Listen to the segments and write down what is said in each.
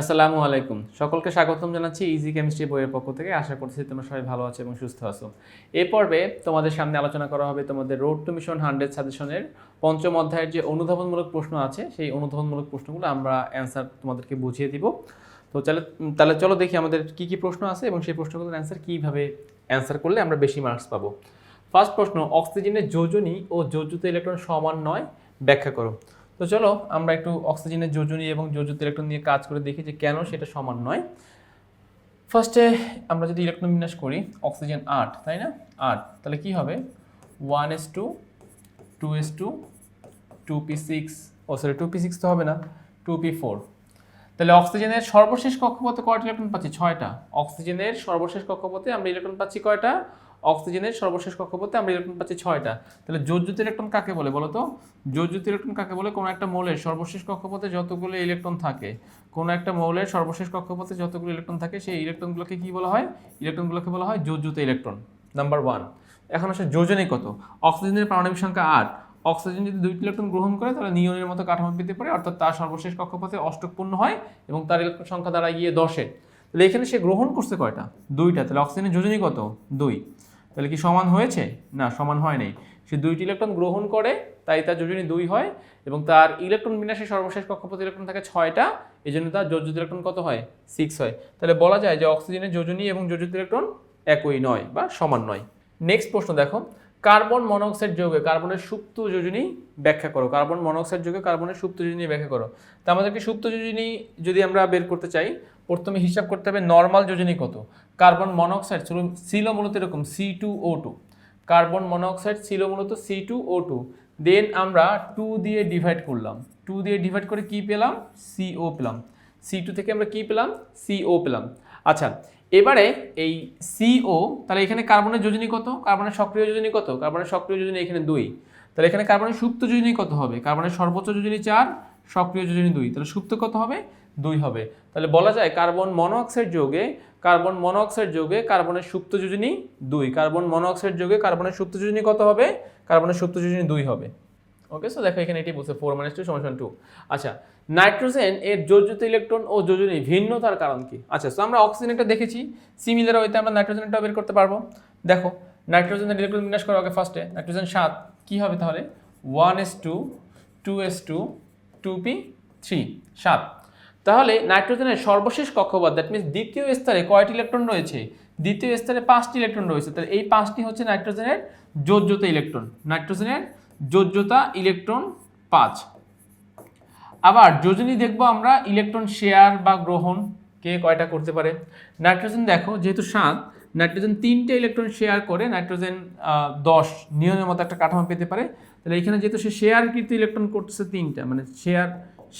আসসালামু আলাইকুম। সকলকে স্বাগতম জানাচ্ছি ইজি কেমিস্ট্রি বইয়ের পক্ষ থেকে। আশা করছি তোমরা সবাই ভালো আছো এবং সুস্থ আছো। এই পর্বে তোমাদের সামনে আলোচনা করা হবে তোমাদের রোড টু মিশন হান্ড্রেড সাজেশনের পঞ্চম অধ্যায়ের যে অনুধাবনমূলক প্রশ্ন আছে, সেই অনুধাবনমূলক প্রশ্নগুলো আমরা অ্যান্সার তোমাদেরকে বুঝিয়ে দিব। তো তাহলে তাহলে চলো দেখি আমাদের কি কি প্রশ্ন আছে এবং সেই প্রশ্নগুলোর অ্যান্সার কীভাবে অ্যান্সার করলে আমরা বেশি মার্কস পাবো। ফার্স্ট প্রশ্ন অক্সিজেনের যোজনী ও যোজিত ইলেকট্রন সমান নয়, ব্যাখ্যা করো। তো চলো, আমরা একটু অক্সিজেনের যোজনী এবং যোজিত ইলেকট্রন নিয়ে কাজ করে দেখি যে কেন সেটা সমান নয়। ফার্স্টে আমরা যদি ইলেকট্রন বিন্যাস করি অক্সিজেন আট, তাই না? আট, তাহলে কি হবে? One S two two S two two P six ও সরি টু পি সিক্স তো হবে না টু পি ফোর তাহলে অক্সিজেনের সর্বশেষ কক্ষপথে কয়টা ইলেকট্রন পাচ্ছি? ছয়টা। অক্সিজেনের সর্বশেষ কক্ষপথে আমরা ইলেকট্রন পাচ্ছি কয়টা? অক্সিজেনের সর্বশেষ কক্ষপথে আমরা ইলেকট্রন পাচ্ছি ছয়টা। তাহলে যোজ্যুত ইলেকট্রন কাকে বলে বলো তো? যোজ্যুত ইলেকট্রন কাকে বলে? কোনো একটা মৌলের সর্বশেষ কক্ষপথে যতগুলো ইলেকট্রন থাকে, কোনো একটা মৌলের সর্বশেষ কক্ষপথে যতগুলো ইলেকট্রন থাকে, সেই ইলেকট্রনগুলোকে কি বলা হয়? ইলেকট্রনগুলোকে বলা হয় যোজ্যুত ইলেকট্রন। Number one. এখন আসে যোজনে কত? অক্সিজেনের পারমাণবিক সংখ্যা আট। অক্সিজেন যদি দুইটি ইলেকট্রন গ্রহণ করে, তাহলে নিয়নের মতো কাঠামো পেতে পারে অর্থাৎ তার সর্বশেষ কক্ষপথে অষ্টকপূর্ণ হয় এবং তার ইলেকট্রন সংখ্যা দ্বারা গিয়ে দশে তাহলে এখানে সে গ্রহণ করছে কয়টা? দুইটা। তাহলে অক্সিজেনের যোজনী কত? দুই। তাহলে কি সমান হয়েছে? না, সমান হয় নাই। সে দুইটি ইলেকট্রন গ্রহণ করে, তাই তার যোজনী দুই হয় এবং তার ইলেকট্রন বিন্যাসে সর্বশেষ কক্ষপথে ইলেকট্রন থাকে ছয়টা এই জন্য তার যোজিত ইলেকট্রন কত হয়? সিক্স হয়। তাহলে বলা যায় যে অক্সিজেনের যোজনী এবং যোজিত ইলেকট্রন একই নয় বা সমান নয়। নেক্সট প্রশ্ন দেখো। কার্বন মনোক্সাইড যোগে কার্বনের সুপ্ত যোজনী ব্যাখ্যা করো। কার্বন মনোক্সাইড যোগে কার্বনের সুপ্ত যোজনী ব্যাখ্যা করো। তা আমাদেরকে সুপ্ত যোজনী যদি আমরা বের করতে চাই প্রথমে হিসাব করতে হবে নর্মাল যোজনী কত? কার্বন মনোক্সাইড ছিল মূলত এরকম C two O two carbon monoxide ছিল মূলত C two O two then আমরা টু দিয়ে ডিভাইড করলাম। টু দিয়ে ডিভাইড করে কি পেলাম? সিও পেলাম। সি টু থেকে আমরা কি পেলাম? সিও পেলাম। আচ্ছা এবারে এই সিও তাহলে এখানে কার্বনের যোজনী কত? কার্বনের সক্রিয় যোজনী কত? কার্বনের সক্রিয় যোজনী এখানে দুই। তাহলে এখানে কার্বনের সুপ্ত যোজনী কত হবে? কার্বনের সর্বোচ্চ যোজনী চার, সক্রিয় যোজনী দুই। তাহলে সুপ্ত কত হবে? দুই হবে। তাহলে বলা যায় কার্বন মনোঅক্সাইড যোগে কার্বন মনোঅক্সাইড যোগে কার্বনের সুপ্ত যোজনী দুই। কার্বন মনোঅক্সাইড যোগে কার্বনের সুপ্ত যোজনী কত হবে? কার্বনের সুপ্ত যোজনী দুই হবে। ওকে সো দেখো এখানে এটি বলছে ফোর মাইনাস টু সমান টু আচ্ছা নাইট্রোজেন এর যোজিত ইলেকট্রন ও যোজনী ভিন্নতার কারণ কি? আচ্ছা সো আমরা অক্সিজেনটা দেখেছি। সিমিলার ওইতে আমরা নাইট্রোজেনটাও বের করতে পারব। দেখো, নাইট্রোজেনের ইলেকট্রন বিন্যাস করো আগে ফার্স্টে নাইট্রোজেন সাত, কী হবে তাহলে? One S two two S two two P three সাত। তাহলে নাইট্রোজেনের সর্বশেষ কক্ষপথ দ্যাট মিনস দ্বিতীয় স্তরে কয়টি ইলেকট্রন রয়েছে? দ্বিতীয় স্তরে পাঁচটি ইলেকট্রন রয়েছে, তাহলে এই পাঁচটি হচ্ছে নাইট্রোজেনের যোজ্যতা ইলেকট্রন। নাইট্রোজেনের যোজ্যতা ইলেকট্রন পাঁচ। আবার যোজনী দেখব আমরা ইলেকট্রন শেয়ার বা গ্রহণ, কে কয়টা করতে পারে? নাইট্রোজেন দেখো, যেহেতু সাত, নাইট্রোজেন তিনটে ইলেকট্রন শেয়ার করে নাইট্রোজেন দশ নিয়মের মতো একটা কাঠামো পেতে পারে। তাহলে এখানে যেহেতু সে শেয়ার কিন্তু ইলেকট্রন করতেছে তিনটা মানে শেয়ার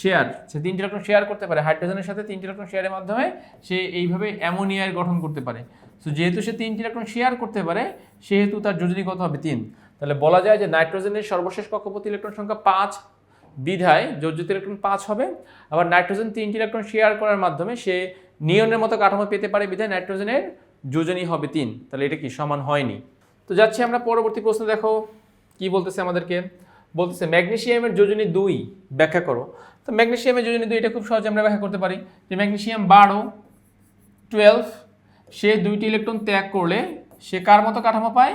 শেয়ার, সে তিনটি ইলেকট্রন শেয়ার করতে পারে। হাইড্রোজেনের সাথে তিনটে ইলেকট্রন শেয়ারের মাধ্যমে সে এইভাবে অ্যামোনিয়ার গঠন করতে পারে। সো যেহেতু সে তিনটি ইলেকট্রন শেয়ার করতে পারে, সেহেতু তার যোজনী কত হবে তিন। তাহলে বলা যায় যে নাইট্রোজেনের সর্বশেষ কক্ষপথ ইলেকট্রন সংখ্যা পাঁচ বিধায় যোজ্যত ইলেকট্রন পাঁচ হবে। আবার নাইট্রোজেন তিনটি ইলেকট্রন শেয়ার করার মাধ্যমে সে নিয়নের মতো কাঠামো পেতে পারে বিধায় নাইট্রোজেনের যোজনী হবে তিন। তাহলে এটা কি সমান হয়নি? তো যাচ্ছি আমরা পরবর্তী প্রশ্ন, দেখো। কি বলতেছে আমাদেরকে? বলতেছে ম্যাগনেশিয়ামের যোজনী দুই ব্যাখ্যা করো। তো ম্যাগনেশিয়ামের যোজনী দুই এটা খুব সহজে আমরা ব্যাখ্যা করতে পারি যে ম্যাগনেসিয়াম বারো, টুয়েলভ, সে দুইটি ইলেকট্রন ত্যাগ করলে সে কার মতো কাঠামো পায়?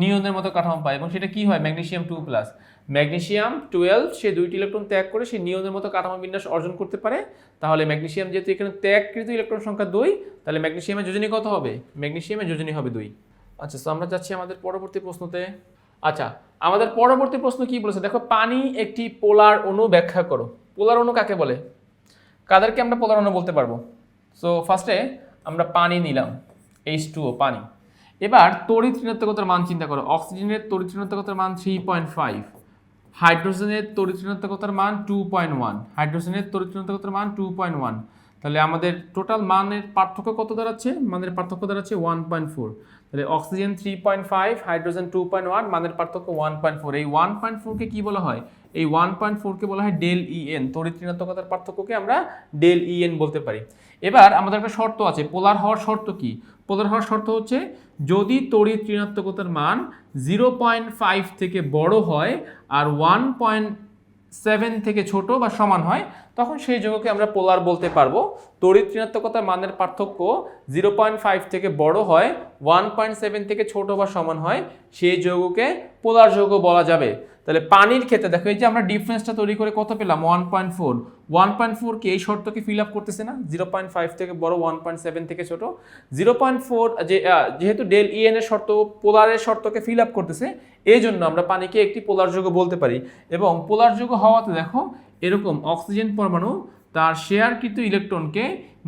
নিয়নের মতো কাঠামো পায়। এবং সেটা কি হয়? Magnesium two plus. Magnesium twelve, সে দুইটি ইলেকট্রন ত্যাগ করে সে নিয়নের মতো কাঠামো বিন্যাস অর্জন করতে পারে। তাহলে ম্যাগনেশিয়াম যেহেতু এখানে ত্যাগকৃত ইলেকট্রন সংখ্যা দুই, তাহলে ম্যাগনেশিয়ামের যোজনী কত হবে? ম্যাগনেশিয়ামের যোজনী হবে দুই। আচ্ছা তো আমরা যাচ্ছি আমাদের পরবর্তী প্রশ্নতে। আচ্ছা আমাদের পরবর্তী প্রশ্ন কি বলেছে? দেখো, পানি একটি পোলার অণু ব্যাখ্যা করো। পোলার অণু কাকে বলে? কাদেরকে আমরা পোলার অণু বলতে পারব? সো ফার্স্টে আমরা পানি নিলাম এইচ টু পানি। এবার তড়িৎ ঋণাত্মকতার মান চিন্তা করো। অক্সিজেনের তড়িৎ ঋণাত্মকতার মান থ্রি পয়েন্ট ফাইভ হাইড্রোজেনের তড়িৎ ঋণাত্মকতার মান টু পয়েন্ট ওয়ান হাইড্রোজেনের তড়িৎ ঋণাত্মকতার মান টু পয়েন্ট ওয়ান তাহলে আমাদের টোটাল মানের পার্থক্য কত দাঁড়াচ্ছে? মানের পার্থক্য দাঁড়াচ্ছে ওয়ান পয়েন্ট ফোর তাহলে oxygen three point five hydrogen two point one মানের পার্থক্য ওয়ান পয়েন্ট ফোর এই ওয়ান পয়েন্ট ফোরকে কী বলা হয়? এই ওয়ান পয়েন্ট ফোরকে বলা হয় ডেল ইএন তড়িৎ ঋণাত্মকতার পার্থক্যকে আমরা ডেল ইএন বলতে পারি। এবার আমাদের একটা শর্ত আছে পোলার হওয়ার শর্ত কি? পোলার হওয়ার শর্ত হচ্ছে, যদি তড়িৎ ঋণাত্মকতার মান জিরো পয়েন্ট ফাইভ থেকে বড় হয়, আর ওয়ান পয়েন্ট সেভেন থেকে ছোট বা সমান হয়, তখন সেই যৌগকে আমরা পোলার বলতে পারব। তড়িৎ ঋণাত্মকতার মানের পার্থক্য জিরো পয়েন্ট ফাইভ থেকে বড় হয় ওয়ান পয়েন্ট সেভেন থেকে ছোট বা সমান হয়, সেই যৌগকে পোলার যৌগ বলা যাবে। তাহলে পানির ক্ষেত্রে দেখো, এই যে আমরা ডিফারেন্সটা তৈরি করে কত পেলাম? One point four one point four কি এই শর্তকে ফিল আপ করতেছে না? জিরো পয়েন্ট ফাইভ থেকে বড় ওয়ান পয়েন্ট সেভেন থেকে ছোট। জিরো পয়েন্ট ফোর যে যেহেতু ডেল ইএন এর শর্ত পোলারের শর্তকে ফিল আপ করতেছে এই জন্য আমরা পানিকে একটি পোলার যৌগ বলতে পারি। এবং পোলার যৌগ হওয়াতে দেখো, এরকম অক্সিজেন পরমাণু তার শেয়ারকৃত ইলেকট্রনকে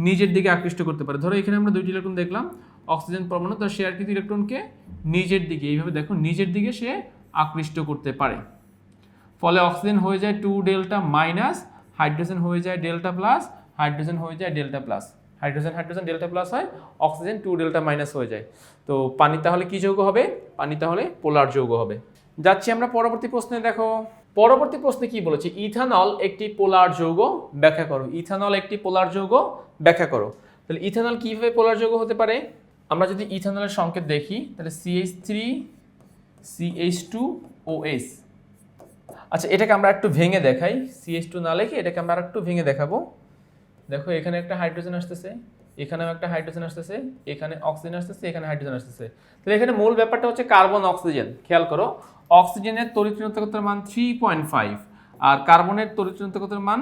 নিজের দিকে আকৃষ্ট করতে পারে। ধরো, এখানে আমরা দুইটি ইলেকট্রন দেখলাম। অক্সিজেন পরমাণু তার শেয়ারকৃত ইলেকট্রনকে নিজের দিকে, এইভাবে দেখো, নিজের দিকে সে আকৃষ্ট করতে পারে। ফলে অক্সিজেন হয়ে যায় টু ডেল্টা মাইনাস, হাইড্রোজেন হয়ে যায় ডেল্টা প্লাস, হাইড্রোজেন হয়ে যায় delta plus. Hydrogen hydrogen, delta plus হয়, অক্সিজেন টু ডেল্টা মাইনাস হয়ে যায়। তো পানি তাহলে কি যৌগ হবে? পানি তাহলে পোলার যৌগ হবে। যাচ্ছি আমরা পরবর্তী প্রশ্নে, দেখো। পরবর্তী প্রশ্নে কি বলেছে? ইথানল একটি পোলার যৌগ, ব্যাখ্যা করো। ইথানল একটি পোলার যৌগ, ব্যাখ্যা করো। তাহলে ইথানল কীভাবে পোলার যৌগ হতে পারে? আমরা যদি ইথানলের সংকেত দেখি, তাহলে CH three CH two OS আচ্ছা এটাকে আমরা একটু ভেঙে দেখাই। সিএইচ টু না লিখে এটাকে আমরা একটু ভেঙে দেখাবো। দেখো, এখানে একটা হাইড্রোজেন আসতেছে, এখানেও একটা হাইড্রোজেন আসতেছে, এখানে অক্সিজেন আসতেছে, এখানে হাইড্রোজেন আসতেছে। তাহলে এখানে মূল ব্যাপারটা হচ্ছে কার্বন অক্সিজেন, খেয়াল করো। অক্সিজেনের তরিৎনতাকতার মান থ্রি পয়েন্ট ফাইভ আর কার্বনের তরিৎনতাকতার মান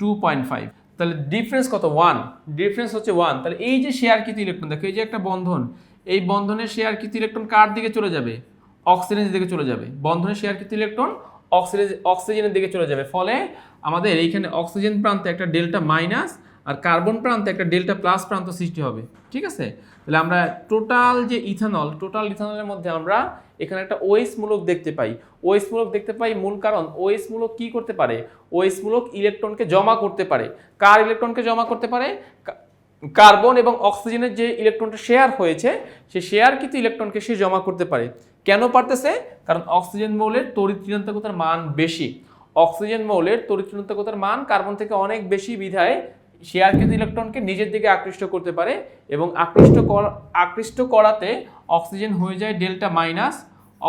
টু পয়েন্ট ফাইভ তাহলে ডিফারেন্স কত? ওয়ান ডিফারেন্স হচ্ছে ওয়ান তাহলে এই যে শেয়ারকৃত ইলেকট্রন দেখো, এই যে একটা বন্ধন, এই বন্ধনের শেয়ারকৃত ইলেকট্রন কার দিকে চলে যাবে? অক্সিজেনের দিকে চলে যাবে। বন্ধনের শেয়ারকৃত ইলেকট্রন, অক্সিজেন, অক্সিজেনের দিকে চলে যাবে। ফলে আমাদের এইখানে অক্সিজেন প্রান্তে একটা ডেল্টা মাইনাস আর কার্বন প্রান্তে একটা ডেল্টা প্লাস প্রান্ত সৃষ্টি হবে। ঠিক আছে? তাহলে আমরা টোটাল যে ইথানল, টোটাল ইথানলের মধ্যে আমরা এখানে একটা ওএস মূলক দেখতে পাই। ওএস মূলক দেখতে পাই মূল কারণ ওএস মূলক কি করতে পারে? ওএস মূলক ইলেকট্রনকে জমা করতে পারে। কার ইলেকট্রনকে জমা করতে পারে? কার্বন এবং অক্সিজেনের যে ইলেকট্রনটা শেয়ার হয়েছে, সে শেয়ার কিন্তু ইলেকট্রনকে সে জমা করতে পারে। কেন পারতেছে? কারণ অক্সিজেন মৌলের তড়িৎ ঋণাত্মকতার মান বেশি। অক্সিজেন মৌলের তড়িৎ ঋণাত্মকতার মান কার্বন থেকে অনেক বেশি বিধায় শেয়ারকৃত ইলেকট্রনকে নিজের দিকে আকৃষ্ট করতে পারে এবং আকৃষ্ট আকৃষ্ট করাতে অক্সিজেন হয়ে যায় ডেল্টা মাইনাস।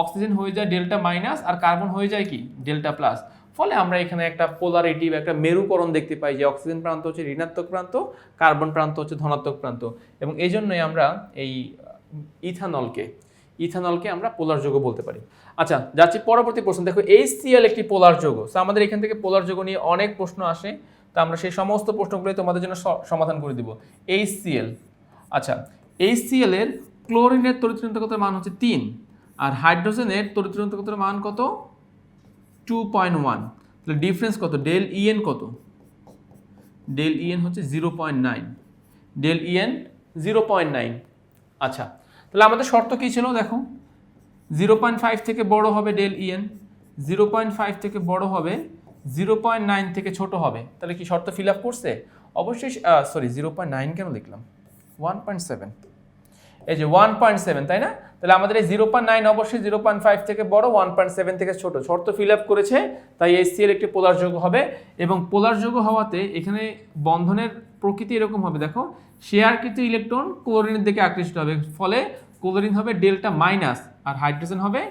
অক্সিজেন হয়ে যায় ডেল্টা মাইনাস আর কার্বন হয়ে যায় কি? Delta plus. ফলে আমরা এখানে একটা পোলারিটি বা একটা মেরুকরণ দেখতে পাই যে অক্সিজেন প্রান্ত হচ্ছে ঋণাত্মক প্রান্ত, কার্বন প্রান্ত হচ্ছে ধনাত্মক প্রান্ত। এবং এই জন্যই আমরা এই, ইথানলকে ইথানলকে আমরা পোলার যৌগ বলতে পারি। আচ্ছা যাচ্ছি পরবর্তী প্রশ্ন। দেখো এইচসিএল একটি পোলার যৌগ। সো আমাদের এখান থেকে পোলার যৌগ নিয়ে অনেক প্রশ্ন আসে। তো আমরা সেই সমস্ত প্রশ্নগুলো তোমাদের জন্য সমাধান করে দিব। এইচসিএল আচ্ছা এইচসিএল এর ক্লোরিনের তরিৎনতাকতার মান হচ্ছে তিন। আর হাইড্রোজেনের তরিৎনতাকতার মান কত? টু পয়েন্ট ওয়ান তাহলে ডিফারেন্স কত? ডেল ইএন কত? ডেল ইএন হচ্ছে zero point nine del EN zero point nine আচ্ছা তাহলে আমাদের শর্ত কী ছিল দেখো? জিরো পয়েন্ট ফাইভ থেকে বড় হবে del EN zero point five থেকে বড় হবে জিরো পয়েন্ট নাইন থেকে ছোট হবে। তাহলে কি শর্ত ফিল আপ করছে? অবশ্যই সরি জিরো পয়েন্ট নাইন কেন লিখলাম? ওয়ান পয়েন্ট সেভেন এই যে ওয়ান পয়েন্ট সেভেন তাই না? তাহলে আমাদের এই জিরো পয়েন্ট নাইন অবশ্যই জিরো পয়েন্ট ফাইভ থেকে বড় ওয়ান পয়েন্ট সেভেন থেকে ছোট। শর্ত ফিল আপ করেছে, তাই এসসিএল একটি পোলার যোগ হবে এবং পোলার যোগ হওয়াতে এখানে বন্ধনের প্রকৃতি এরকম হবে। দেখো শেয়ারকৃত ইলেকট্রন ক্লোরিনের দিকে আকৃষ্ট হবে, ফলে ক্লোরিন হবে ডেল্টা মাইনাস আর হাইড্রোজেন হবে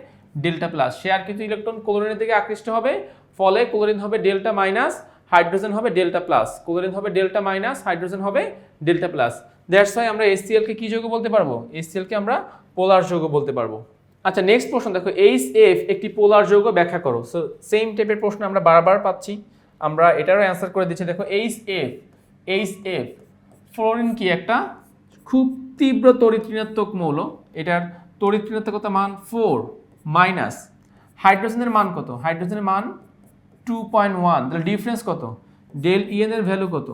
ডেল্টা প্লাস শেয়ারকৃত ইলেকট্রন ক্লোরিনের দিকে আকৃষ্ট হবে, ফলে ক্লোরিন হবে ডেল্টা মাইনাস হাইড্রোজেন হবে ডেল্টা প্লাস ক্লোরিন হবে ডেল্টা মাইনাস হাইড্রোজেন হবে ডেল্টা প্লাস দ্যাটস ওয়াই আমরা HCl কে যৌগ বলতে পারব? HCl কে আমরা পোলার যৌগ বলতে পারব। আচ্ছা নেক্সট প্রশ্ন দেখো এইচ এফ একটি পোলার যৌগ ব্যাখ্যা করো। সো সেম টাইপের প্রশ্ন আমরা বারবার পাচ্ছি। আমরা এটারও অ্যান্সার করে দিচ্ছি। দেখো H F H F fluorine কি একটা? খুব তীব্র তড়িৎ ঋণাত্মক মৌল। এটার তড়িৎ ঋণাত্মকতা মান ফোর মাইনাস হাইড্রোজেনের মান কত? হাইড্রোজেনের মান টু পয়েন্ট ওয়ান তাহলে ডিফারেন্স কত? ডেল ইএন এর ভ্যালু কত?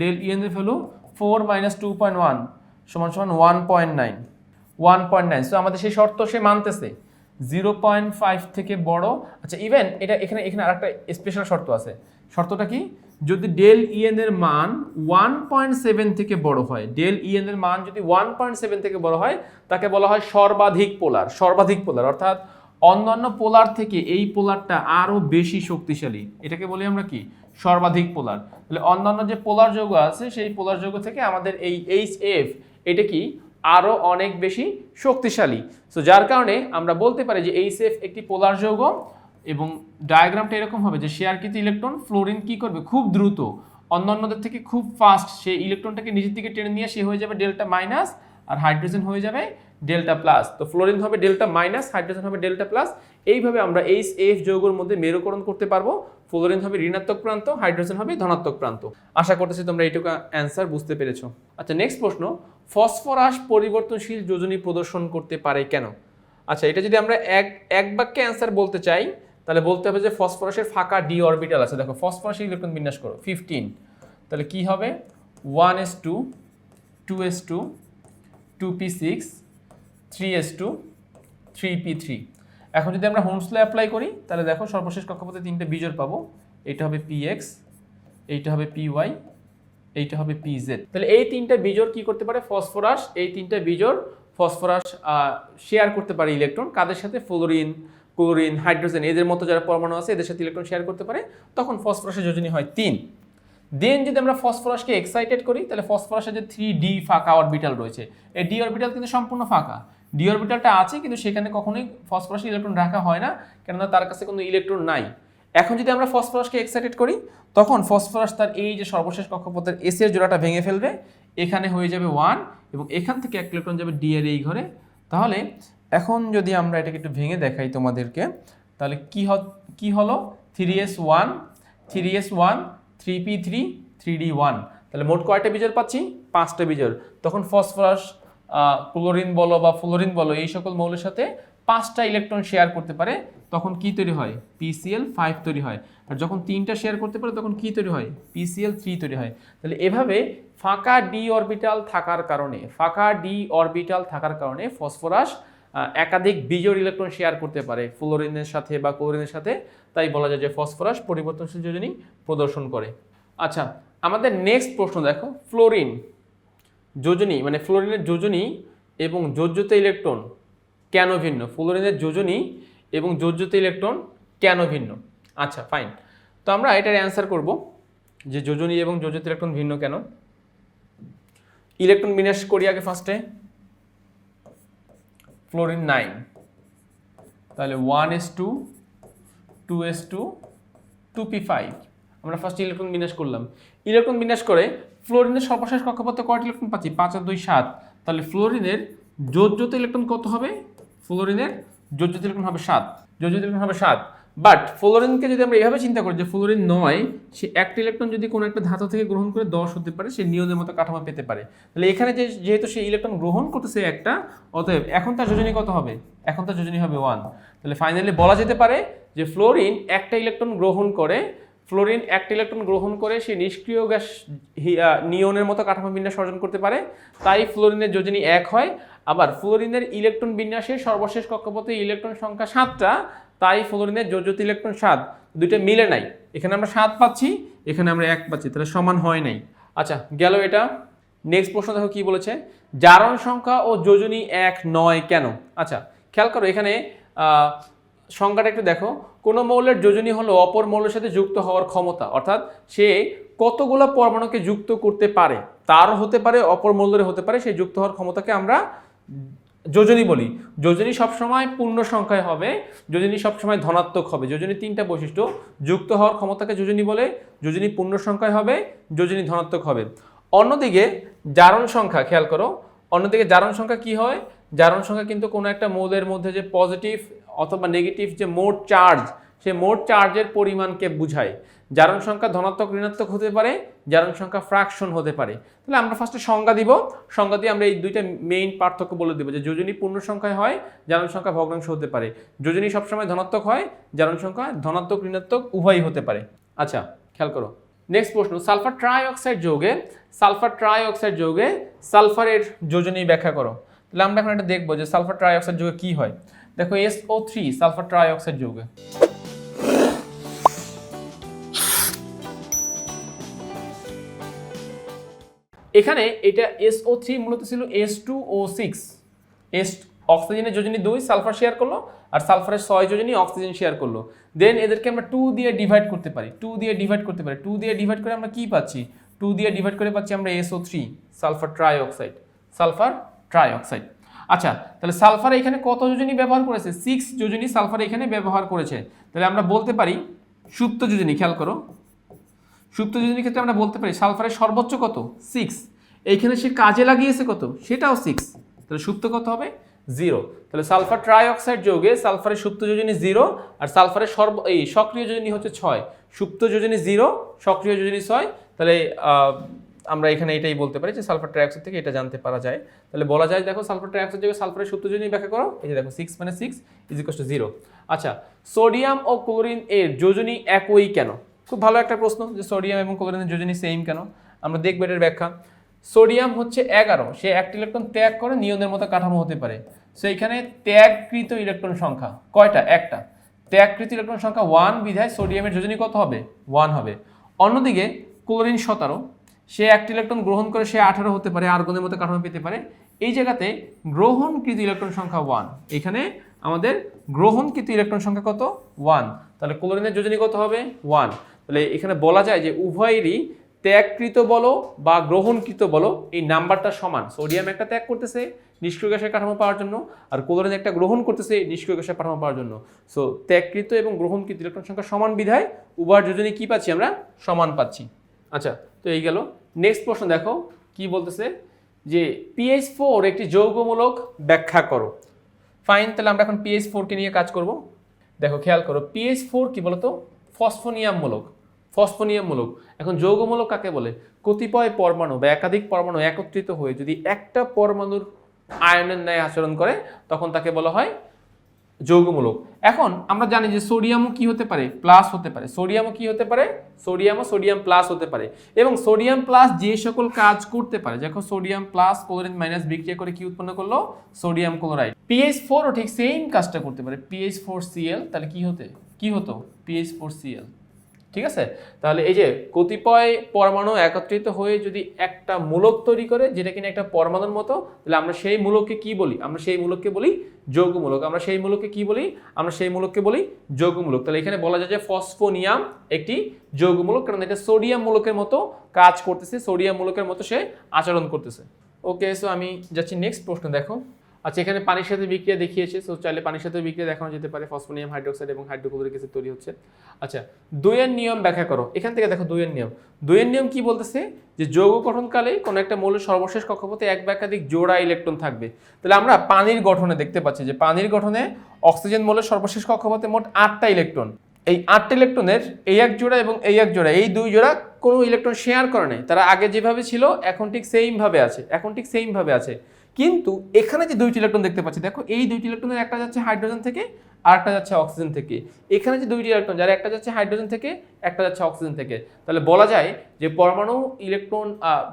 ডেল ইএন এর value four minus two point one সমান সমান one point nine one point nine so আমাদের সেই শর্ত সে মানতেছে। জিরো পয়েন্ট ফাইভ থেকে বড়। আচ্ছা ইভেন এটা এখানে এখানে আরেকটা স্পেশাল শর্ত আছে। শর্তটা কি? যদি ডেল ইএন এর মান ওয়ান পয়েন্ট সেভেন থেকে বড় হয় ডেল ইএন এর মান যদি ওয়ান পয়েন্ট সেভেন থেকে বড় হয়, তাকে বলা হয় সর্বাধিক পোলার সর্বাধিক পোলার অর্থাৎ অন্যান্য পোলার থেকে এই পোলারটা আরও বেশি শক্তিশালী। এটাকে বলি আমরা কি? সর্বাধিক পোলার তাহলে অন্যান্য যে পোলার যৌগ আছে, সেই পোলার যৌগ থেকে আমাদের এই এইচ এফ এটা কি? আরও অনেক বেশি শক্তিশালী। সো যার কারণে আমরা বলতে পারি যে এইচ এফ একটি পোলার যৌগ এবং ডায়াগ্রামটা এরকম হবে যে শেয়ারকৃত ইলেকট্রন ফ্লোরিন কি করবে? খুব দ্রুত। অন্যান্যদের থেকে খুব ফাস্ট সে ইলেকট্রনটাকে নিজের দিকে টেনে নিয়ে সে হয়ে যাবে ডেল্টা মাইনাস আর হাইড্রোজেন হয়ে যাবে ডেল্টা প্লাস তো ফ্লোরিন হবে ডেল্টা মাইনাস হাইড্রোজেন হবে ডেল্টা প্লাস এইভাবে আমরা এইচ এফ যৌগের মধ্যে মেরুকরণ করতে পারব। ফ্লোরিন হবে ঋণাত্মক প্রান্ত হাইড্রোজেন হবে ধনাত্মক প্রান্ত। আশা করতেছি তোমরা এইটুকু অ্যান্সার বুঝতে পেরেছ। আচ্ছা নেক্সট প্রশ্ন ফসফরাস পরিবর্তনশীল যোজনী প্রদর্শন করতে পারে কেন? আচ্ছা এটা যদি আমরা এক এক বাক্যে অ্যান্সার বলতে চাই তাহলে বলতে হবে যে ফসফরাসের ফাঁকা ডি অরবিটাল আছে। দেখো, ফসফরাসের ইলেকট্রন বিন্যাস করো ফিফটিন তাহলে কি হবে? One S two two S two two P six three S two three P three এখন যদি আমরা হোমসলে অ্যাপ্লাই করি, তাহলে দেখো সর্বশেষ কক্ষপথে তিনটে বিজোর পাবো। এইটা হবে পি এক্স এইটা হবে পি ওয়াই এইটা হবে পি জেড তাহলে এই তিনটা বিজোর কি করতে পারে? ফসফরাস, এই তিনটা বিজোর ফসফরাস শেয়ার করতে পারে ইলেকট্রন। কাদের সাথে? ফ্লোরিন। ক্লোরিন, হাইড্রোজেন, এদের মতো যারা পরমাণু আছে, এদের সাথে ইলেকট্রন শেয়ার করতে পারে, তখন ফসফরাসের যোজনী হয় তিন। দেন যদি আমরা ফসফরাসকে এক্সাইটেড করি, তাহলে ফসফরাসের যে থ্রি ডি ফাঁকা অরবিটাল রয়েছে, এই ডি অরবিটাল কিন্তু সম্পূর্ণ ফাঁকা। ডি অরবিটালটা আছে, কিন্তু সেখানে কখনোই ফসফরাসের ইলেকট্রন রাখা হয় না, কেননা তার কাছে কোনো ইলেকট্রন নাই। এখন যদি আমরা ফসফরাসকে এক্সাইটেড করি, তখন ফসফরাস তার এই যে সর্বশেষ কক্ষপথের এস এর জোড়াটা ভেঙে ফেলবে, এখানে হয়ে যাবে ওয়ান এবং এখান থেকে এক ইলেকট্রন যাবে ডি এর এই ঘরে। তাহলে এখন যদি আমরা এটাকে একটু ভেঙে দেখাই তোমাদেরকে, তাহলে কি হ, কি হলো? Three S one three S one three P three three D one তাহলে মোট কয়টা বিজোর পাচ্ছি? পাঁচটা বিজোর তখন ফসফরাস ক্লোরিন বলো বা ফ্লোরিন বলো, এই সকল মৌলের সাথে পাঁচটা ইলেকট্রন শেয়ার করতে পারে, তখন কি তৈরি হয়? পিসিএল ফাইভ তৈরি হয়। আর যখন তিনটা শেয়ার করতে পারে, তখন কি তৈরি হয়? পিসিএল থ্রি তৈরি হয়। তাহলে এভাবে ফাঁকা ডি অরবিটাল থাকার কারণে, ফাঁকা ডি অরবিটাল থাকার কারণে ফসফরাস একাধিক বিজোড় ইলেকট্রন শেয়ার করতে পারে ফ্লোরিনের সাথে বা ক্লোরিনের সাথে। তাই বলা যায় যে ফসফরাস পরিবর্তনশীল যোজনী প্রদর্শন করে। আচ্ছা আমাদের নেক্সট প্রশ্ন দেখো ফ্লোরিন যোজনী মানে ফ্লোরিনের যোজনী এবং যোজ্যতে ইলেকট্রন কেন ভিন্ন? ফ্লোরিনের যোজনী এবং যোজ্যতা ইলেকট্রন কেন ভিন্ন? আচ্ছা ফাইন তো আমরা এটার অ্যান্সার করব, যে যোজনী এবং যোজ্যতা ইলেকট্রন ভিন্ন কেন? ইলেকট্রন বিন্যাস করি আগে ফার্স্টে ফ্লোরিন নাইন তাহলে one S two two S two two P five আমরা ফার্স্ট ইলেকট্রন বিন্যাস করলাম। ইলেকট্রন বিন্যাস করে ফ্লোরিনের সর্বশেষ কক্ষপথে কয়টি ইলেকট্রন পাচ্ছি? পাঁচ আর দুই সাত। তাহলে ফ্লোরিনের যোজ্যত ইলেকট্রন কত হবে? ফ্লোরিনের যোজ্যত ইলেকট্রন হবে সাত। যোজ্যত ইলেকট্রন হবে সাত। বাট ফ্লোরিনকে যদি আমরা এভাবে চিন্তা করি যে ফ্লোরিন নয়, সে একটা ইলেকট্রন যদি কোনো একটা ধাতু থেকে গ্রহণ করে দশ হতে পারে, সে নিয়মের মতো কাঠামো পেতে পারে। তাহলে এখানে যে, যেহেতু সে ইলেকট্রন গ্রহণ করতেছে একটা, অতএব এখন তার যোজনী কত হবে? এখন তার যোজনী হবে ওয়ান তাহলে ফাইনালি বলা যেতে পারে যে ফ্লোরিন একটা ইলেকট্রন গ্রহণ করে ফ্লোরিন একটা ইলেকট্রন গ্রহণ করে সে নিষ্ক্রিয় গ্যাস নিয়নের মতো কাঠামো বিন্যাস অর্জন করতে পারে, তাই ফ্লোরিনের যোজনী এক হয়। আবার ফ্লোরিনের ইলেকট্রন বিন্যাসে সর্বশেষ কক্ষপথে ইলেকট্রন সংখ্যা সাতটা তাই ফ্লোরিনের যোজ্যত ইলেকট্রন সাত দুইটা মিলে নাই। এখানে আমরা সাত পাচ্ছি, এখানে আমরা এক পাচ্ছি, তাহলে সমান হয় নাই। আচ্ছা গেল এটা। নেক্সট প্রশ্ন দেখো কি বলেছে? জারণ সংখ্যা ও যোজনী এক নয় কেন? আচ্ছা খেয়াল করো এখানে সংজ্ঞাটা একটু দেখো। কোনো মৌলের যোজনী হলো অপর মৌলের সাথে যুক্ত হওয়ার ক্ষমতা, অর্থাৎ সে কতগুলো পরমাণুকে যুক্ত করতে পারে? তারও হতে পারে, অপর মৌলের হতে পারে সেই যুক্ত হওয়ার ক্ষমতাকে আমরা যোজনী বলি। যোজনী সবসময় পূর্ণ সংখ্যায় হবে, যোজনী সবসময় ধনাত্মক হবে। যোজনী তিনটা বৈশিষ্ট্য, যুক্ত হওয়ার ক্ষমতাকে যোজনী বলে, যোজনী পূর্ণ সংখ্যায় হবে, যোজনী ধনাত্মক হবে। অন্যদিকে জারণ সংখ্যা, খেয়াল করো, অন্যদিকে জারণ সংখ্যা কি হয়? জারণ সংখ্যা কিন্তু কোনো একটা মৌলের মধ্যে যে পজিটিভ অথবা নেগেটিভ যে মোট চার্জ সে মোট চার্জের পরিমাণকে বুঝায়। জারণ সংখ্যা ধনাত্মক, ঋণাত্মক হতে পারে জারণ সংখ্যা ফ্র্যাকশন হতে পারে। তাহলে আমরা ফার্স্টে সংজ্ঞা দিব। সংজ্ঞা দিয়ে আমরা এই দুইটা মেইন পার্থক্য বলে দেবো যে যোজনী পূর্ণ সংখ্যায় হয়, জারণ সংখ্যা ভগ্নাংশ হতে পারে। যোজনী সবসময় ধনাত্মক হয়, জারণ সংখ্যা ধনাত্মক, ঋণাত্মক উভয়ই হতে পারে। আচ্ছা খেয়াল করো। নেক্সট প্রশ্ন সালফার ট্রাই অক্সাইড যৌগে সালফার ট্রাই অক্সাইড যৌগে সালফারের যোজনী ব্যাখ্যা করো। তাহলে আমরা এখন এটা দেখব যে সালফার ট্রাই অক্সাইড যৌগে কি হয়। দেখো S O three sulphur trioxide যৌগে। এখানে এটা এসও থ্রি মূলত ছিল S two O six S অক্সিজেনের যোজনী দুই সালফার শেয়ার করল, আর সালফারের ছয় যোজনী অক্সিজেন শেয়ার করল। দেন এদেরকে আমরা টু দিয়ে ডিভাইড করতে পারি। টু দিয়ে ডিভাইড করতে পারি। টু দিয়ে ডিভাইড করে আমরা কি পাচ্ছি? টু দিয়ে ডিভাইড করে পাচ্ছি আমরা SO three sulphur trioxide sulphur trioxide আচ্ছা তাহলে সালফার এখানে কত যোজনী ব্যবহার করেছে? সিক্স যোজনী সালফার এখানে ব্যবহার করেছে। তাহলে আমরা বলতে পারি, সুপ্ত যোজনী, খেয়াল করো। সুপ্ত যোজনীর ক্ষেত্রে আমরা বলতে পারি সালফারের সর্বোচ্চ কত? সিক্স এইখানে সে কাজে লাগিয়েছে কত? সেটাও সিক্স তাহলে সুপ্ত কত হবে? জিরো তাহলে সালফার ট্রাইঅক্সাইড যোগে সালফারের সুপ্ত যোজনী জিরো আর সালফারের সর্ব, এই সক্রিয় যোজনী হচ্ছে ছয়। সুপ্ত যোজনী জিরো সক্রিয় যোজনী ছয়। তাহলে আমরা এখানে এটাই বলতে পারি যে সালফার ট্রাইঅক্সাইড থেকে এটা জানতে পারা যায়। তাহলে বলা যায়, দেখো সালফার ট্রাইঅক্সাইড যৌগে সালফারের সুপ্ত যোজনী ব্যাখ্যা করো। এই যে দেখো সিক্স মানে সিক্স ইজ টু জিরো আচ্ছা সোডিয়াম ও ক্লোরিন এর যোজনী একই কেন? খুব ভালো একটা প্রশ্ন যে সোডিয়াম এবং ক্লোরিনের যোজনী সেম কেন? আমরা দেখব এটার ব্যাখ্যা। সোডিয়াম হচ্ছে এগারো, সে একটি ইলেকট্রন ত্যাগ করে নিয়নের মতো কাঠামো হতে পারে। সেইখানে ত্যাগকৃত ইলেকট্রন সংখ্যা, কয়টা? একটা। ত্যাগকৃত ইলেকট্রন সংখ্যা ওয়ান বিধায় সোডিয়ামের যোজনী কত হবে? ওয়ান হবে। অন্যদিকে, ক্লোরিন সতেরো, সে একটি ইলেকট্রন গ্রহণ করে সে আঠারো হতে পারে আর্গনের মতো কাঠামো পেতে পারে। এই জায়গাতে গ্রহণকৃত ইলেকট্রন সংখ্যা ওয়ান এখানে আমাদের গ্রহণকৃত ইলেকট্রন সংখ্যা কত? ওয়ান তাহলে ক্লোরিনের যোজনী কত হবে? ওয়ান তাহলে এখানে বলা যায় যে উভয়েরই ত্যাগকৃত বলো বা গ্রহণকৃত বলো, এই নাম্বারটা সমান। সোডিয়াম একটা ত্যাগ করতেছে নিষ্ক্রিয় গ্যাসের কাঠামো পাওয়ার জন্য, আর ক্লোরিন একটা গ্রহণ করতেছে নিষ্ক্রিয় গ্যাসের কাঠামো পাওয়ার জন্য। সো ত্যাগকৃত এবং গ্রহণকৃত ইলেকট্রন সংখ্যা সমান বিধায় উভয়ের যোজনী কি পাচ্ছি আমরা? সমান পাচ্ছি। আচ্ছা তো এই গেল। নেক্সট প্রশ্ন দেখো, কি বলতেছে? যে পিএইচ ফোর একটি যৌগমূলক ব্যাখ্যা করো। ফাইন তাহলে আমরা এখন পিএইচ ফোরকে নিয়ে কাজ করব। দেখো, খেয়াল করো পিএইচ ফোর কি বলতো? ফসফোনিয়ামমূলক। ফসফোনিয়ামমূলক। এখন যৌগমূলক কাকে বলে? কতিপয় পরমাণু বা একাধিক পরমাণু একত্রিত হয়ে যদি একটা পরমাণুর আয়নের ন্যায় আচরণ করে, তখন তাকে বলা হয় যৌগমূলক। এখন আমরা জানি যে সোডিয়ামও কি হতে পারে? প্লাস হতে পারে। সোডিয়ামও কি হতে পারে? সোডিয়ামও সোডিয়াম প্লাস হতে পারে। এবং সোডিয়াম প্লাস যে সকল কাজ করতে পারে, দেখো সোডিয়াম প্লাস ক্লোরিন মাইনাস বিক্রিয়া করে কি উৎপন্ন করল? Sodium chloride. পিএইচ ফোরও ঠিক সেম কাজটা করতে পারে। পিএইচ ফোর সিএল তাহলে কি হতে? কি হতো? পিএইচ ফোর সিএল ঠিক আছে? তাহলে এই যে কতিপয় পরমাণু একত্রিত হয়ে যদি একটা মূলক তৈরি করে, যেটা কিনা একটা পরমাণুর মতো, তাহলে আমরা সেই মূলককে কি বলি? আমরা সেই মূলককে বলি যৌগমূলক। আমরা সেই মূলককে কি বলি? আমরা সেই মূলককে বলি যৌগমূলক। তাহলে এখানে বলা যায় যে ফসফোনিয়াম একটি যৌগমূলক, কারণ এটা সোডিয়াম মূলকের মতো কাজ করতেছে, সোডিয়াম মূলকের মতো সে আচরণ করতেছে। ওকে সো আমি যাচ্ছি নেক্সট প্রশ্ন, দেখো। আচ্ছা এখানে পানির সাথে বিক্রিয়া দেখিয়েছে সো চাইলে পানির সাথে বিক্রিয়া দেখানো যেতে পারে ফসফোনিয়াম হাইড্রোক্সাইড এবং হাইড্রোক্লোরিক অ্যাসিড তৈরি হচ্ছে। আচ্ছা দুইয়ের নিয়ম ব্যাখ্যা করো। এখান থেকে দেখো দুইয়ের নিয়ম। দুইয়ের নিয়ম কি বলতেছে? যে যৌগ গঠনকালে কোনো একটা মৌলের সর্বশেষ কক্ষপথে এক বা একাধিক জোড়া ইলেকট্রন থাকবে। তাহলে আমরা পানির গঠনে দেখতে পাচ্ছি যে পানির গঠনে অক্সিজেন মৌলের সর্বশেষ কক্ষপথে মোট আটটা ইলেকট্রন। এই আটটা ইলেকট্রনের এই এক জোড়া এবং এই এক জোড়া, এই দুই জোড়া কোনো ইলেকট্রন শেয়ার করে নাই। তারা আগে যেভাবে ছিল, এখন ঠিক সেম ভাবে আছে, এখন ঠিক সেম ভাবে আছে। কিন্তু এখানে যে দুইটি ইলেকট্রন দেখতে পাচ্ছি, দেখো এই দুইটি ইলেকট্রনের একটা যাচ্ছে হাইড্রোজেন থেকে, আর একটা যাচ্ছে অক্সিজেন থেকে। এখানে যে দুইটি ইলেকট্রন যার একটা যাচ্ছে হাইড্রোজেন থেকে, একটা যাচ্ছে অক্সিজেন থেকে। তাহলে বলা যায় যে পরমাণু ইলেকট্রন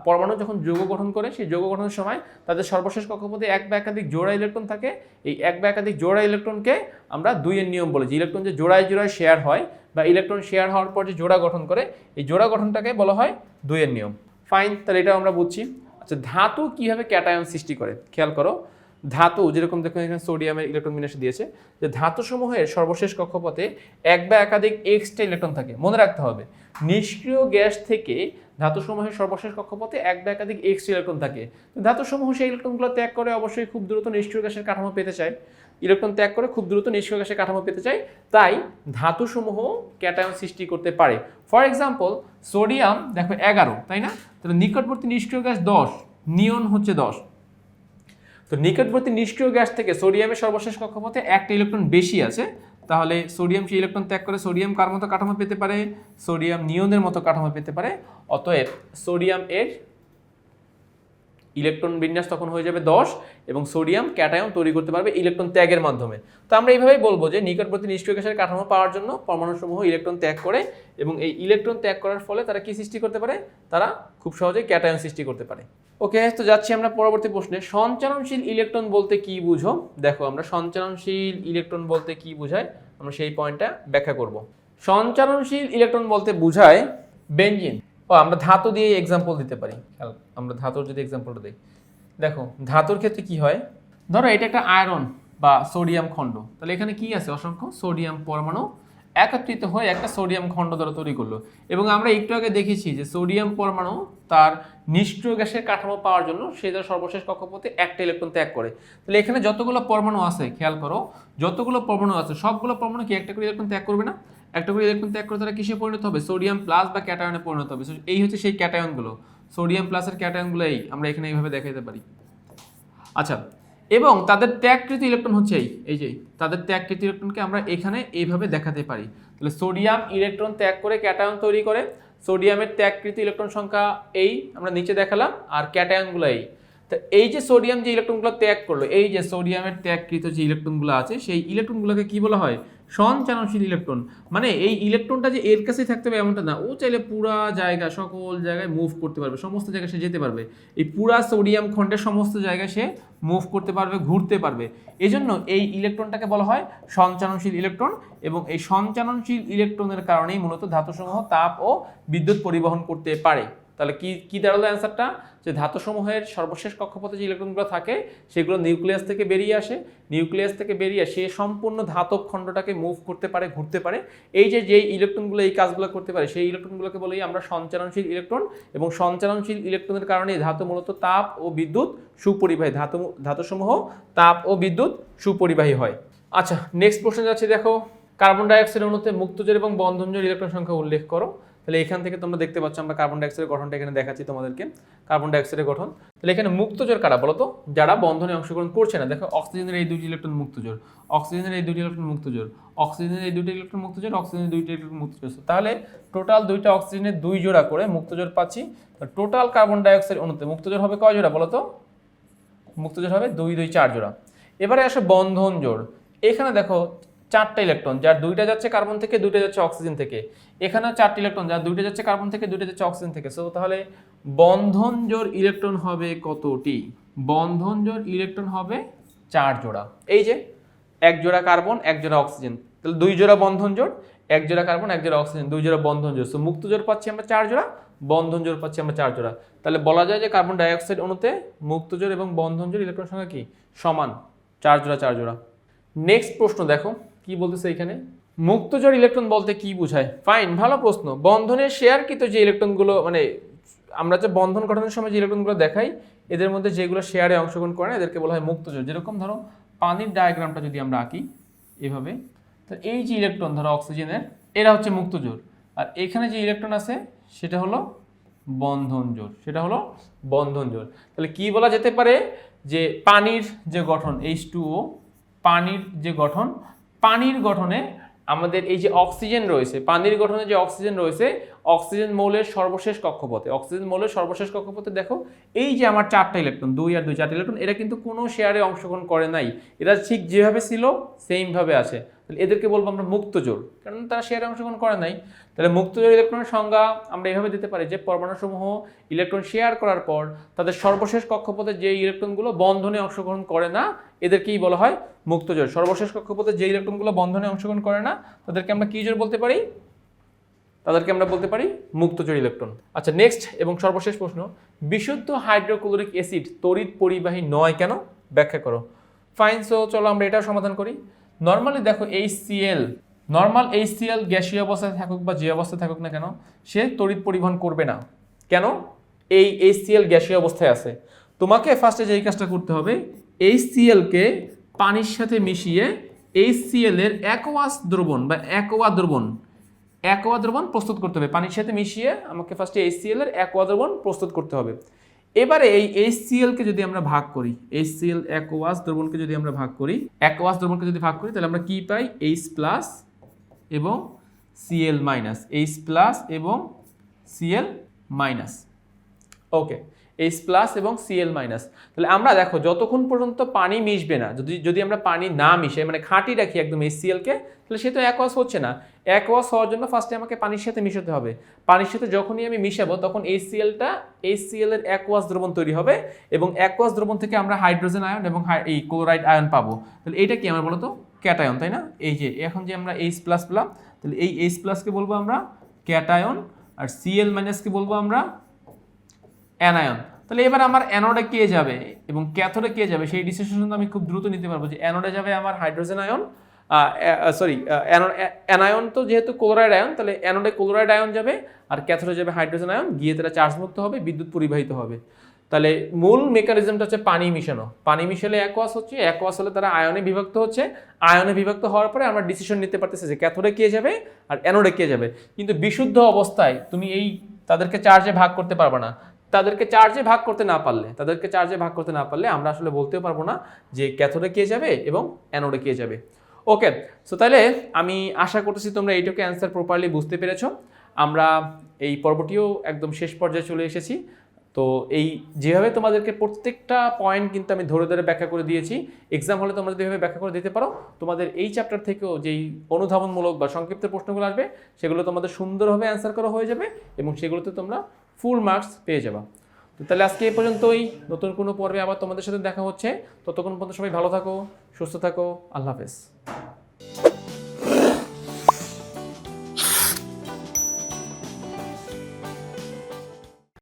পরমাণু যখন যৌগ গঠন করে, সেই যৌগ গঠনের সময় তাদের সর্বশেষ কক্ষপথে এক বা একাধিক জোড়া ইলেকট্রন থাকে। এই এক বা একাধিক জোড়া ইলেকট্রনকে আমরা দুইয়ের নিয়ম বলে যে ইলেকট্রন যে জোড়ায় জোড়ায় শেয়ার হয় বা ইলেকট্রন শেয়ার হওয়ার পর যে জোড়া গঠন করে, এই জোড়া গঠনটাকে বলা হয় দুইয়ের নিয়ম। ফাইন তাহলে এটাও আমরা বুঝছি। আচ্ছা ধাতু কীভাবে ক্যাটায়ন সৃষ্টি করে? খেয়াল করো, ধাতু, যেরকম দেখুন এখানে সোডিয়ামের ইলেকট্রন বিন্যাসে দিয়েছে, যে ধাতু সমূহের সর্বশেষ কক্ষপথে এক বা একাধিক এক্সট্রা ইলেকট্রন থাকে, মনে রাখতে হবে। নিষ্ক্রিয় গ্যাস থেকে ধাতু সমূহের সর্বশেষ কক্ষপথে এক বা একাধিক এক্সট্রা ইলেকট্রন থাকে। তো ধাতু সমূহ সেই ইলেকট্রনগুলো ত্যাগ করে অবশ্যই খুব দ্রুত নিষ্ক্রিয় গ্যাসের কাঠামো পেতে চায়। ইলেকট্রন ত্যাগ করে খুব দ্রুত নিষ্ক্রিয় গ্যাসের কাঠামো পেতে চায়। তাই ধাতু সমূহ ক্যাটায়ন সৃষ্টি করতে পারে। ফর এক্সাম্পল, সোডিয়াম, দেখো, এগারো, তাই না? তাহলে নিকটবর্তী নিষ্ক্রিয় গ্যাস দশ, নিয়ন হচ্ছে দশ। তো নিকটবর্তী নিষ্ক্রিয় গ্যাস থেকে সোডিয়ামের সর্বশেষ কক্ষপথে একটা ইলেকট্রন বেশি আছে, তাহলে সোডিয়াম সেই ইলেকট্রন ত্যাগ করে সোডিয়াম কার মতো কাঠামো পেতে পারে? সোডিয়াম নিয়নের মতো কাঠামো পেতে পারে, অতএব সোডিয়াম এর ইলেকট্রন বিন্যাস তখন হয়ে যাবে দশ এবং সোডিয়াম, ক্যাটায়ন তৈরি করতে পারবে ইলেকট্রন ত্যাগের মাধ্যমে। তো আমরা এইভাবেই বলব যে নিকটবর্তী নিষ্ক্রিয় গ্যাসের কাঠামো পাওয়ার জন্য পরমাণুসমূহ ইলেকট্রন ত্যাগ করে এবং এই ইলেকট্রন ত্যাগ করার ফলে তারা কি সৃষ্টি করতে পারে? তারা খুব সহজেই ক্যাটায়ন সৃষ্টি করতে পারে। ওকে, তো যাচ্ছি আমরা পরবর্তী প্রশ্নে। সঞ্চালনশীল ইলেকট্রন বলতে কি বুঝো? দেখো, আমরা সঞ্চালনশীল ইলেকট্রন বলতে কি বোঝায় আমরা সেই পয়েন্টটা ব্যাখ্যা করব। সঞ্চালনশীল ইলেকট্রন বলতে বোঝায় বেঞ্জিন। ও আমরা ধাতু দিয়ে এক্সাম্পল দিতে পারি। খেয়াল, আমরা ধাতুর যদি এক্সাম্পলটা দিই। দেখো ধাতুর ক্ষেত্রে কি হয়? ধরো এটা একটা আয়রন বা সোডিয়াম খণ্ড। তাহলে এখানে কি আছে অসংখ্য? সোডিয়াম পরমাণু একত্রিত হয়ে একটা সোডিয়াম খণ্ড দ্বারা তৈরি করল। এবং আমরা একটু আগে দেখেছি যে সোডিয়াম পরমাণু তার নিষ্ক্রিয় গ্যাসের কাঠামো পাওয়ার জন্য সে তার সর্বশেষ কক্ষপথে একটা ইলেকট্রন ত্যাগ করে। তাহলে এখানে যতগুলো পরমাণু আছে খেয়াল করো যতগুলো পরমাণু আছে সবগুলো পরমাণু কি একটা করে ইলেকট্রন ত্যাগ করবে না? একটা করে ইলেকট্রন ত্যাগ করে তারা কিসে পরিণত হবে? সোডিয়াম প্লাস বা ক্যাটায়নে পরিণত হবে। এই হচ্ছে সেই ক্যাটায়নগুলো। সোডিয়াম প্লাসের ক্যাটায়নগুলো এই। আমরা এখানে এইভাবে দেখাতে পারি। আচ্ছা এবং তাদের ত্যাগকৃত ইলেকট্রন হচ্ছে এই। এই যে, তাদের ত্যাগকৃত ইলেকট্রনকে আমরা এখানে এইভাবে দেখাতে পারি। তাহলে সোডিয়াম ইলেকট্রন ত্যাগ করে ক্যাটায়ন তৈরি করে, সোডিয়ামের ত্যাগকৃত ইলেকট্রন সংখ্যা এই আমরা নিচে দেখালাম, আর ক্যাটায়নগুলো এই। তো এই যে সোডিয়াম যে ইলেকট্রনগুলো ত্যাগ করল, এই যে সোডিয়ামের ত্যাগকৃত যে ইলেকট্রনগুলো আছে, সেই ইলেকট্রনগুলোকে কি বলা হয়? সঞ্চালনশীল ইলেকট্রন মানে এই ইলেকট্রনটা যে এর কাছেই থাকতে হবে এমনটা না। ও চাইলে পুরা জায়গা, সকল জায়গায় মুভ করতে পারবে, সমস্ত জায়গায় সে যেতে পারবে। এই পুরা সোডিয়াম খণ্ডের সমস্ত জায়গায় সে মুভ করতে পারবে, ঘুরতে পারবে। এজন্য এই ইলেকট্রনটাকে বলা হয় সঞ্চালনশীল ইলেকট্রন এবং এই সঞ্চালনশীল ইলেকট্রনের কারণেই মূলত ধাতুসমূহ তাপ ও বিদ্যুৎ পরিবহন করতে পারে। তাহলে কি কি দাঁড়াল অ্যান্সারটা যে ধাতুসমূহের সর্বশেষ কক্ষপথে যে ইলেকট্রনগুলো থাকে, সেগুলো নিউক্লিয়াস থেকে বেরিয়ে আসে। নিউক্লিয়াস থেকে বেরিয়ে সে সম্পূর্ণ ধাতব খণ্ডটাকে মুভ করতে পারে, ঘুরতে পারে। এই যে যেই ইলেকট্রনগুলো এই কাজগুলো করতে পারে, সেই ইলেকট্রনগুলোকে বলেই আমরা সঞ্চালনশীল ইলেকট্রন এবং সঞ্চালনশীল ইলেকট্রনের কারণে ধাতু মূলত তাপ ও বিদ্যুৎ সুপরিবাহী, ধাতু, ধাতুসমূহ তাপ ও বিদ্যুৎ সুপরিবাহী হয়। আচ্ছা নেক্সট প্রশ্ন যাচ্ছে, দেখো। কার্বন ডাইঅক্সাইড অণুতে মুক্তজোর এবং বন্ধনজোর ইলেকট্রন সংখ্যা উল্লেখ করো। তাহলে এখান থেকে তোমরা দেখতে পাচ্ছ আমরা কার্বন ডাইঅক্সাইডের গঠনটা এখানে দেখাচ্ছি তোমাদেরকে। কার্বন ডাইঅক্সাইডের গঠন। তাহলে এখানে মুক্তজোর কারা বলো তো যারা বন্ধনে অংশগ্রহণ করছে না। দেখো, অক্সিজেনের এই দুটি ইলেকট্রন মুক্তজোর অক্সিজেনের এই দুটি ইলেকট্রন মুক্তজোর অক্সিজেনের এই দুটি ইলেকট্রন মুক্তজোর অক্সিজেনের দুইটি ইলেকট্রন মুক্তজোর তাহলে টোটাল দুইটা অক্সিজেনের দুই জোড়া করে মুক্তজোর পাচ্ছি। টোটাল কার্বন ডাইঅক্সাইড অণুতে মুক্তজোর হবে কয় জোড়া বলো তো মুক্তজোর হবে দুই দুই, চার জোড়া। এবারে আসে বন্ধন জোড় এখানে দেখো চারটা ইলেকট্রন যার দুইটা যাচ্ছে কার্বন থেকে, দুইটা যাচ্ছে অক্সিজেন থেকে। এখানেও চারটি ইলেকট্রন যার দুইটা যাচ্ছে কার্বন থেকে, দুইটা যাচ্ছে অক্সিজেন থেকে। সো তাহলে বন্ধন জোর ইলেকট্রন হবে কতটি? বন্ধন জোর ইলেকট্রন হবে চার জোড়া। এই যে, এক জোড়া কার্বন এক জোড়া অক্সিজেন তাহলে দুই জোড়া বন্ধন জোড়, এক জোড়া কার্বন এক জোড়া অক্সিজেন দুই জোড়া বন্ধন জোড়। সো মুক্ত জোড় পাচ্ছি আমরা চার জোড়া, বন্ধন জোড় পাচ্ছি আমরা চার জোড়া। তাহলে বলা যায় যে কার্বন ডাইঅক্সাইড অণুতে মুক্ত জোড় এবং বন্ধন জোড় ইলেকট্রন সংখ্যা কি? সমান, চার জোড়া চার জোড়া। নেক্সট প্রশ্ন দেখো। কি বলতেছে এখানে? মুক্তজোড় ইলেকট্রন বলতে কি বোঝায়? ফাইন ভালো প্রশ্ন। বন্ধনের শেয়ারকৃত যে ইলেকট্রনগুলো মানে আমরা যে বন্ধন গঠনের সময় যে ইলেকট্রনগুলো দেখাই, এদের মধ্যে যেগুলো শেয়ারে অংশগ্রহণ করে এদেরকে বলা হয় মুক্তজোড় যেরকম ধরো, পানির ডায়াগ্রামটা যদি আমরা আঁকি এভাবে, তো এই যে ইলেকট্রন ধরো অক্সিজেনের এরা হচ্ছে মুক্তজোড় আর এখানে যে ইলেকট্রন আছে, সেটা হলো বন্ধন জোর। সেটা হলো বন্ধন জোর। তাহলে কি বলা যেতে পারে? যে পানির যে গঠন এইচ টু ও পানির যে গঠন পানির গঠনে আমাদের এই যে অক্সিজেন রয়েছে, পানির গঠনে যে অক্সিজেন রয়েছে, অক্সিজেন মৌলের সর্বশেষ কক্ষপথে, অক্সিজেন মৌলের সর্বশেষ কক্ষপথে দেখো, এই যে আমার চারটা ইলেকট্রন দুই আর দুই, চারটা ইলেকট্রন এরা কিন্তু কোনো শেয়ারে অংশগ্রহণ করে নাই। এরা ঠিক যেভাবে ছিল সেইমভাবে আছে। তাহলে এদেরকে বলব আমরা মুক্তজোর কারণ তারা শেয়ারে অংশগ্রহণ করে নাই। তাহলে মুক্তজোর ইলেকট্রনের সংজ্ঞা আমরা এভাবে দিতে পারি যে পরমাণুসমূহ ইলেকট্রন শেয়ার করার পর তাদের সর্বশেষ কক্ষপথে যে ইলেকট্রনগুলো বন্ধনে অংশগ্রহণ করে না, এদেরকেই বলা হয় মুক্ত মুক্তজোর সর্বশেষ কক্ষপথে যে ইলেকট্রনগুলো বন্ধনে অংশগ্রহণ করে না, তাদেরকে আমরা কী জোর বলতে পারি? তাদেরকে আমরা বলতে পারি মুক্তজোড় ইলেকট্রন। আচ্ছা নেক্সট এবং সর্বশেষ প্রশ্ন, বিশুদ্ধ হাইড্রোক্লোরিক অ্যাসিড তড়িৎ পরিবাহী নয় কেন? ব্যাখ্যা করো। ফাইন সো চলো আমরা এটাও সমাধান করি। নর্মালি দেখো H Cl normal H Cl গ্যাসীয় অবস্থায় থাকুক বা যে অবস্থায় থাকুক না কেন, সে তড়িৎ পরিবহন করবে না। কেন? এই এইচ সিএল গ্যাসীয় অবস্থায় আছে। তোমাকে ফার্স্টে যেই কাজটা করতে হবে এইচ সিএলকে পানির সাথে মিশিয়ে এইচ সিএল এর অ্যাকোয়াস দ্রবণ বা অ্যাকোয়া দ্রবণ অ্যাকোয়া দ্রবণ প্রস্তুত করতে হবে। পানির সাথে মিশিয়ে আমাকে ফার্স্টে এইচসিএল এর অ্যাকোয়া দ্রবণ প্রস্তুত করতে হবে। এবারে এই এইচসিএল কে যদি আমরা ভাগ করি এইচসিএল অ্যাকোয়াস দ্রবণকে যদি আমরা ভাগ করি অ্যাকোয়াস দ্রবণকে যদি ভাগ করি, তাহলে আমরা কি পাই? এইচ প্লাস এবং সিএল মাইনাস এইচ প্লাস এবং Cl minus okay H plus এবং সিএল মাইনাস তাহলে আমরা দেখো, যতক্ষণ পর্যন্ত পানি মিশবে না, যদি যদি আমরা পানি না মিশে মানে খাঁটি রাখি একদম এইচসিএলকে তাহলে সে তো অ্যাকোয়াস হচ্ছে না। অ্যাকোয়াস হওয়ার জন্য ফার্স্টে আমাকে পানির সাথে মিশাতে হবে। পানির সাথে যখনই আমি মিশাবো, তখন এইচসিএলটা এইচসিএল এর অ্যাকোয়াস দ্রবণ তৈরি হবে এবং অ্যাকোয়াস দ্রবণ থেকে আমরা হাইড্রোজেন আয়ন এবং এই ক্লোরাইড আয়ন পাবো। তাহলে এইটা কি আমার বলো তো ক্যাটায়ন, তাই না? এই যে, এখন যে আমরা এইচ প্লাস পেলাম, তাহলে এই এইচ প্লাসকে বলব আমরা? ক্যাটায়ন, আর সিএল মাইনাসকে বলব আমরা? অ্যানায়ন তাহলে এবার আমার অ্যানোডে কে যাবে এবং ক্যাথোডে কে যাবে? সেই ডিসিশন আমি খুব দ্রুত নিতে পারব যে অ্যানোডে যাবে আমার হাইড্রোজেন আয়ন সরি অ্যানায়ন তো যেহেতু ক্লোরাইড আয়ন তাহলে অ্যানোডে ক্লোরাইড আয়ন যাবে, আর ক্যাথোডে যাবে হাইড্রোজেন আয়ন গিয়ে তারা চার্জ মুক্ত হবে, বিদ্যুৎ পরিবাহিত হবে। তাহলে মূল মেকানিজমটা হচ্ছে পানি মিশানো। পানি মিশালে অ্যাকোয়াস হচ্ছে অ্যাকোয়াস হলে তারা আয়নে বিভক্ত হচ্ছে। আয়নে বিভক্ত হওয়ার পরে আমরা ডিসিশন নিতে পারতেছি যে ক্যাথোডে কে যাবে আর অ্যানোডে কে যাবে। কিন্তু বিশুদ্ধ অবস্থায় তুমি এই তাদেরকে চার্জে ভাগ করতে পারবে না। তাদেরকে চার্জে ভাগ করতে না পারলে, তাদেরকে চার্জে ভাগ করতে না পারলে আমরা আসলে বলতেও পারব না যে ক্যাথোডে কে যাবে এবং অ্যানোডে কে যাবে। ওকে সো তাহলে আমি আশা করতেছি তোমরা এইটাকে অ্যান্সার প্রপারলি বুঝতে পেরেছ। আমরা এই পর্বটিও একদম শেষ পর্যায়ে চলে এসেছি। তো এই যেভাবে তোমাদেরকে প্রত্যেকটা পয়েন্ট কিন্তু আমি ধরে ধরে ব্যাখ্যা করে দিয়েছি এক্সাম হলে তোমরা যেভাবে ব্যাখ্যা করে দিতে পারো, তোমাদের এই চ্যাপ্টার থেকেও যেই অনুধাবনমূলক বা সংক্ষিপ্ত প্রশ্নগুলো আসবে, সেগুলো তোমাদের সুন্দরভাবে অ্যান্সার করা হয়ে যাবে এবং সেগুলোতে তোমরা ফুল মার্কস পেয়ে যাবা। তো তাহলে আজকে এই পর্যন্তই। নতুন কোনো পর্বে আবার তোমাদের সাথে দেখা হচ্ছে। ততক্ষণ পর্যন্ত সবাই ভালো থাকো, সুস্থ থাকো। আল্লাহ হাফেজ।